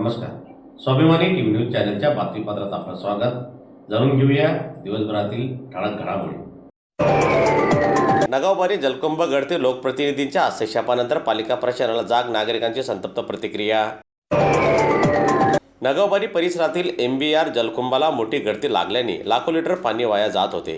नमस्कार. स्वाभिमानी TV news चॅनलच्या बातमीपत्रात आपलं स्वागत. जाणून घेऊया दिवसभरातील ठळक घडामोडी. नगावबारी जलकुंभ गडते लोकप्रतिनिधींच्या हस्तक्षेपानंतर पालिका प्रशासनाला जाग नागरिकांची संतप्त प्रतिक्रिया. नगावबारी परिसरातील एम बी आर जलकुंभाला मोठी गळती लागल्याने लाखो लिटर पाणी वाया जात होते.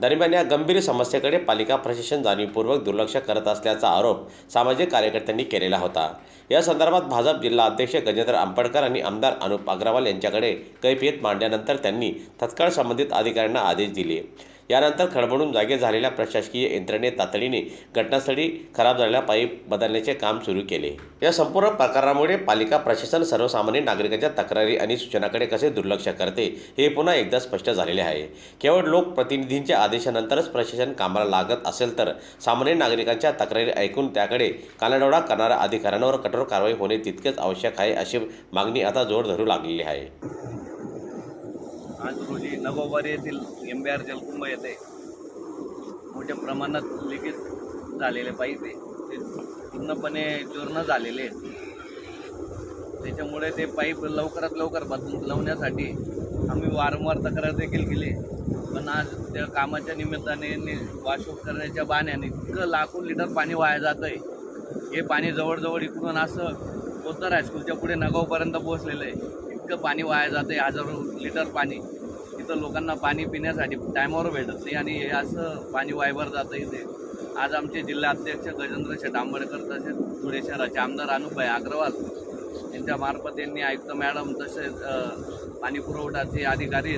दरम्यान या गंभीर समस्येकडे पालिका प्रशासन जाणीवपूर्वक दुर्लक्ष करत असल्याचा आरोप सामाजिक कार्यकर्त्यांनी केलेला होता. या संदर्भात भाजप जिल्हा अध्यक्ष गजेंद्र आंबडकर आणि आमदार अनुप अग्रवाल यांच्याकडे कैफियत मांडल्यानंतर त्यांनी तत्काळ संबंधित अधिकाऱ्यांना आदेश दिले. यानंतर खडबडून जागे झालेल्या प्रशासकीय यंत्रणेने तातडीने घटनास्थळी खराब झालेल्या पाईप बदलण्याचे काम सुरू केले. या संपूर्ण प्रकारामुळे पालिका प्रशासन सर्वसामान्य नागरिकांच्या तक्रारी आणि सूचनाकडे कसे दुर्लक्ष करते हे पुन्हा एकदा स्पष्ट झालेले आहे. केवळ लोकप्रतिनिधींच्या आदेशानंतरच प्रशासन कामाला लागत असेल तर सामान्य नागरिकांच्या तक्रारी ऐकून त्याकडे कानाडोळा करणाऱ्या अधिकाऱ्यांवर कठोर कारवाई होणे तितकेच आवश्यक आहे अशी मागणी आता जोर धरू लागलेली आहे. आज रोजी नगोबारी येथील एम बी आर जलकुंभ येथे मोठ्या प्रमाणात लिकेज झालेले पाईप ते पूर्णपणे चूर्ण झालेले आहेत. त्याच्यामुळे ते पाईप लवकरात लवकर बदलवण्यासाठी आम्ही वारंवार तक्रार देखील केली. पण आज त्या कामाच्या निमित्ताने वाशोप करण्याच्या बाण्याने इतकं लाखो लिटर पाणी वाया जातं आहे हे पाणी जवळजवळ इकडून असं कोतर हायस्कूलच्या पुढे नगावपर्यंत पोहोचलेलं आहे. इतकं पाणी वाया जातं आहे हजारो लिटर पाणी. इथं लोकांना पाणी पिण्यासाठी टायमावर भेटत नाही आणि हे असं पाणी वायवर जातं इथे. आज आमचे जिल्हा अध्यक्ष गजेंद्र शेठ आंबेडकर तसेच धुळे शहराचे आमदार अनुपय अग्रवाल यांच्या मार्फत यांनी आयुक्त मॅडम तसेच पाणी पुरवठाचे अधिकारी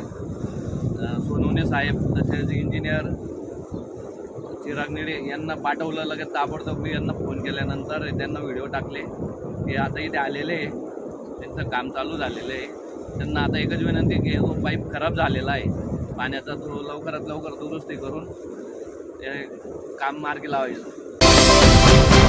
सोनवणे साहेब तसेच इंजिनियर चिराग निळे यांना पाठवलं लगेच ताबडतोब मी यांना फोन केल्यानंतर त्यांना व्हिडिओ टाकले. ते आता इथे आलेले त्यांचं काम चालू झालेलं आहे. त्यांना आता एकच विनंती की जो पाईप खराब झालेला आहे पाण्याचा तो लवकरात लवकर दुरुस्ती करून ते काम मार्गी लावायचं.